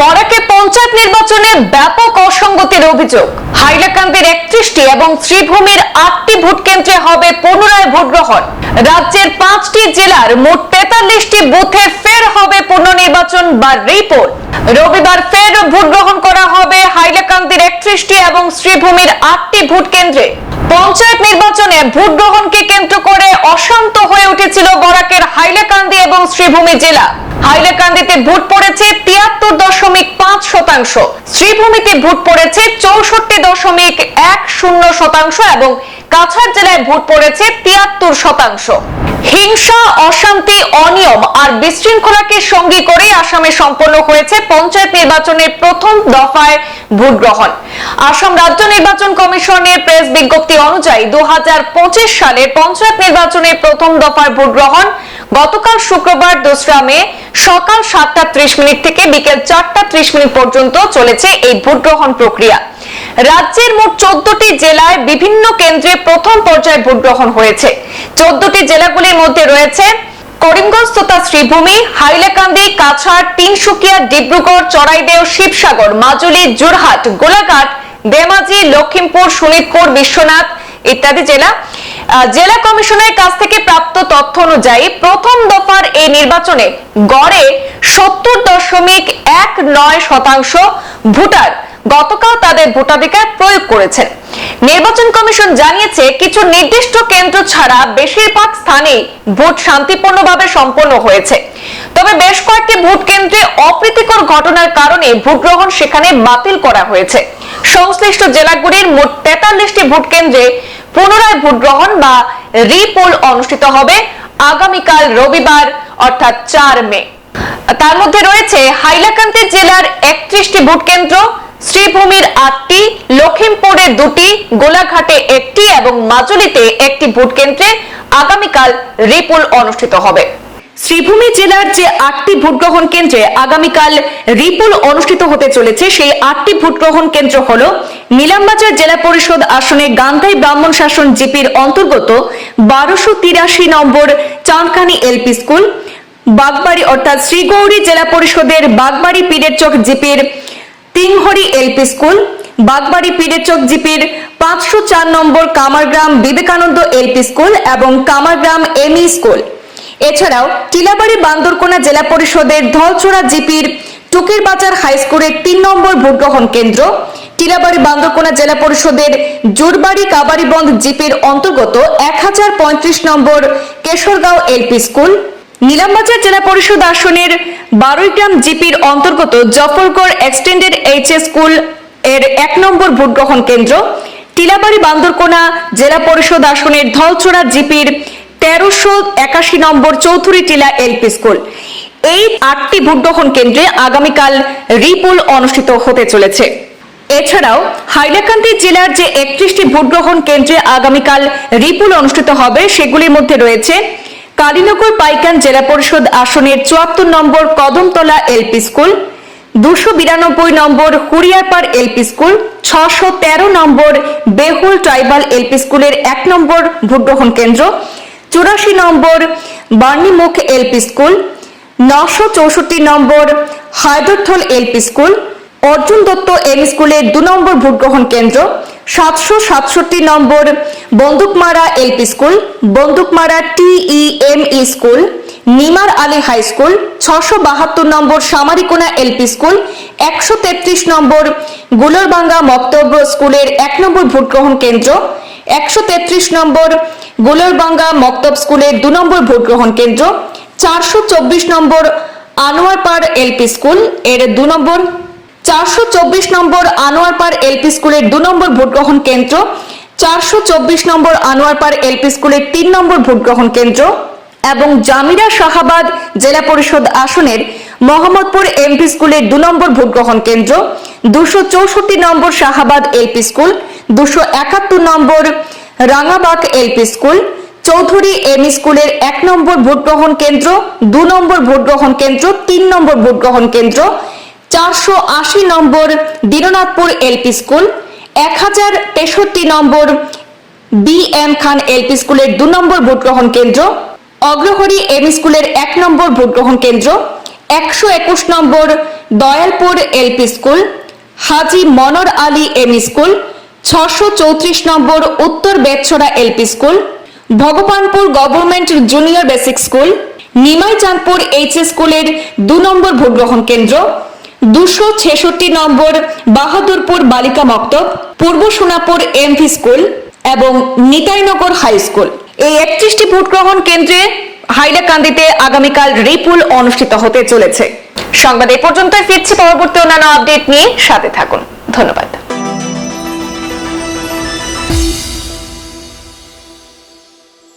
বরাকে পঞ্চায়েত নির্বাচনে ব্যাপক অসঙ্গতির অভিযোগ। হাইলাকান্দির একত্রিশটি এবং শ্রীভূমির আটটি ভোট কেন্দ্রে হবে পুনরায় ভোট গ্রহণ। রাজ্যের পাঁচটি জেলার মোট তেতাল্লিশটি বুথে ফের হবে পুনর্নির্বাচন বা রিপোর্ট। রবিবার ফের ভোট গ্রহণ করা হবে হাইলাকান্দির একত্রিশটি এবং শ্রীভূমির আটটি ভোট কেন্দ্রে। পঞ্চায়েত নির্বাচনে ভোট গ্রহণকে কেন্দ্র করে অশান্ত হয়ে উঠেছিল বরাকের হাইলাকান্দি এবং শ্রীভূমি জেলা। হাইলাকান্দিতে ভোট পড়েছে তিয়াত্তর দশমিক পাঁচ শতাংশ, শ্রীভূমিতে ভোট পড়েছে চৌষট্টি দশমিক এক শূন্য শতাংশ এবং কাছাড় জেলায় ভোট পড়েছে তিয়াত্তর শতাংশ। হিংসা, অশান্তি, অনিয়ম আর বিশৃঙ্খলাকে সঙ্গী করে আসামে সম্পন্ন হয়েছে পঞ্চায়েত নির্বাচনের প্রথম দফায় ভোট গ্রহণ আসাম রাজ্য নির্বাচন কমিশনের প্রেস বিজ্ঞপ্তি অনুযায়ী দু হাজার পঁচিশ সালে পঞ্চায়েত নির্বাচনের প্রথম দফায় ভোট গ্রহণ গতকাল শুক্রবার দোসরা মে, সকাল সাতটা ত্রিশ মিনিট থেকে বিকেল চারটা ত্রিশ মিনিট পর্যন্ত চলেছে এই ভোট গ্রহণ প্রক্রিয়া। রাজ্যের মোট চোদ্দটি জেলায় বিভিন্ন কেন্দ্রে প্রথম পর্যায়ে ভোট গ্রহণ হয়েছে। চোদ্দটি জেলাগুলির মধ্যে রয়েছে করিমগঞ্জ তথা শ্রীভূমি, হাইলাকান্দি, কাছাড়, তিনসুকিয়া, ডিব্রুগড়, চড়াইদেও শিবসাগর, মাজুলি জোরহাট গোলাঘাট, ধেমাজি, লক্ষিমপুর শোনিতপুর বিশ্বনাথ ইত্যাদি জেলা। জেলা কমিশনের কাছ থেকে প্রাপ্ত তথ্য অনুযায়ী প্রথম দফার এই নির্বাচনে গড়ে সত্তর দশমিক এক নয় শতাংশ ভোটার গতকাল তাদের ভোটাধিকার প্রয়োগ করেছেন। নির্বাচন কমিশন জানিয়েছে, কিছু নির্দিষ্ট কেন্দ্র ছাড়া বেশিরভাগ স্থানেই ভোট শান্তিপূর্ণভাবে সম্পন্ন হয়েছে। তবে বেশ কয়েকটি ভোট কেন্দ্রে অপ্রীতিকর ঘটনার কারণে ভোট গ্রহণ সেখানে বাতিল করা হয়েছে। সংশ্লিষ্ট জেলাগুলির মোট তেতাল্লিশটি ভোট কেন্দ্রে পুনরায় ভোট গ্রহণ বা রিপোল অনুষ্ঠিত হবে। আগামীকাল রবিবার, অর্থাৎ চার মে। তার মধ্যে রয়েছে হাইলাকান্দি জেলার একত্রিশটি ভোট কেন্দ্র, শ্রীভূমির আটটি লখিমপুরে দুটি, গোলাঘাটে একটি এবং মাজুলিতে একটি ভোট কেন্দ্রে আগামীকাল রিপুল অনুষ্ঠিত হবে। শ্রীভূমি জেলার যে আটটি ভোটগ্রহণ কেন্দ্রে আগামীকাল রিপুল অনুষ্ঠিত হতে চলেছে, সেই আটটি ভোটগ্রহণ কেন্দ্র হল নীলামবাজার জেলা পরিষদ আসনে গান্ধাই ব্রাহ্মণ শাসন জিপির অন্তর্গত বারোশো তিরাশি নম্বর চাঁদখানি এলপি স্কুল, বাগবাড়ি অর্থাৎ শ্রীগৌরী জেলা পরিষদের বাগবাড়ি পীরের চক জিপির তিনহরি এলপি স্কুল, বাগবাড়ি পীরের চক জিপির পাঁচশো চার নম্বর কামারগ্রাম বিবেকানন্দ এলপি স্কুল এবং কামারগ্রাম এমই স্কুল। এছাড়াও টিলাবাড়ি বান্দরকোনা জেলা পরিষদের ধলছড়া জিপির টুকির বাজার হাই স্কুলের তিন নম্বর ভোটগ্রহণ কেন্দ্র, টিলাবাড়ি বান্দরকোনা জেলা পরিষদের জুরবাড়ি কাবারিবন্ধ জিপির অন্তর্গত এক হাজার পঁয়ত্রিশ নম্বর কেশরগাঁও এলপি স্কুল, নীলামবাজার জেলা পরিষদ আসনের বারুইগ্রাম জিপির অন্তর্গত জফরগড় এক্সটেন্ডেড এইচ স্কুলের এক নম্বর ভোটগ্রহণ কেন্দ্র, টিলাবাড়ি বান্দরকোনা জেলা পরিষদ আসনের ধলছড়া জিপির তেরোশো একাশি নম্বর চৌধুরী টিলা এলপি স্কুল। এই আটটি ভোটগ্রহণ কেন্দ্রে আগামীকাল রিপুল অনুষ্ঠিত হতে চলেছে। এছাড়াও হাইলাকান্দি জেলার যে একত্রিশটি ভোটগ্রহণ কেন্দ্রে আগামীকাল রিপুল অনুষ্ঠিত হবে, সেগুলির মধ্যে রয়েছে কালীনগর পাইকান জেলা পরিষদ আসনের চুয়াত্তর নম্বর কদমতলা এলপি স্কুল, দুশো বিরানব্বই নম্বর হুরিয়ারপাড় এলপি স্কুল, ছশো তেরো নম্বর বেহুল ট্রাইবাল এলপি স্কুলের এক নম্বর ভোটগ্রহণ কেন্দ্র চুরাশি নম্বর বার্নিমুখ এলপি স্কুল, নশো চৌষট্টি নম্বর Haidarthal LP school, Arjun Datta M স্কুলের দু নম্বর ভোটগ্রহণ কেন্দ্র, সাতশো সাতষট্টি নম্বর Bandukmara LP school, Bandukmara TE M E school, Nimar Ali high school, ছশো বাহাত্তর নম্বর সামারিকোনা এলপি স্কুল, একশো তেত্রিশ নম্বর গুলরবাঙ্গা মক্তব্য স্কুলের এক নম্বর ভোটগ্রহণ কেন্দ্র, একশো তেত্রিশ নম্বর গুলরবাঙ্গা মক্তব স্কুলের দু নম্বর ভোটগ্রহণ কেন্দ্র, চারশো চব্বিশ নম্বর আনোয়ারপাড় এলপি স্কুলের দু নম্বর, চারশো চব্বিশ নম্বর আনোয়ারপাড় এলপি স্কুলের দু নম্বর ভোটগ্রহণ কেন্দ্র, চারশো চব্বিশ নম্বর আনোয়ারপাড় এলপি স্কুলের তিন নম্বর ভোটগ্রহণ কেন্দ্র এবং জামিরা শাহাবাদ জেলা পরিষদ আসনের মোহাম্মদপুর এমপি স্কুলের দু নম্বর ভোটগ্রহণ কেন্দ্র, দুশো চৌষট্টি নম্বর শাহাবাদ এলপি স্কুল, দুশো একাত্তর নম্বর Rangabag LP school, Chowdhury M স্কুলের এক নম্বর ভোটগ্রহণ কেন্দ্র, দু নম্বর ভোটগ্রহণ কেন্দ্র, তিন নম্বর ভোটগ্রহণ কেন্দ্র, চারশো আশি নম্বর দীননাথপুর এলপি স্কুল, এক হাজার তেষট্টি নম্বর বি এম খান এলপি স্কুলের দু নম্বর ভোটগ্রহণ কেন্দ্র, অগ্রহরি এম স্কুলের এক নম্বর ভোটগ্রহণ কেন্দ্র, একশো একুশ নম্বর Dayalpur LP school, Haji Monor Ali M school ছশো চৌত্রিশ নম্বর উত্তর Betchhara LP school, Bhagabanpur government junior basic school Nimai Chandpur H স্কুলের দু নম্বর ভোটগ্রহণ কেন্দ্র, দুশো ছেষট্টি নম্বর বাহাদুরপুর বালিকা মক্তব, পূর্ব সোনাপুর এমভি স্কুল এবং নিতাইনগর হাই স্কুল। এই একত্রিশটি ভোট গ্রহণ কেন্দ্রে হাইলাকান্দিতে আগামীকাল রিপুল অনুষ্ঠিত হতে চলেছে। সংবাদ এ পর্যন্তই, ফিরছি পরবর্তী অন্যান্য আপডেট নিয়ে সাথে থাকুন। ধন্যবাদ।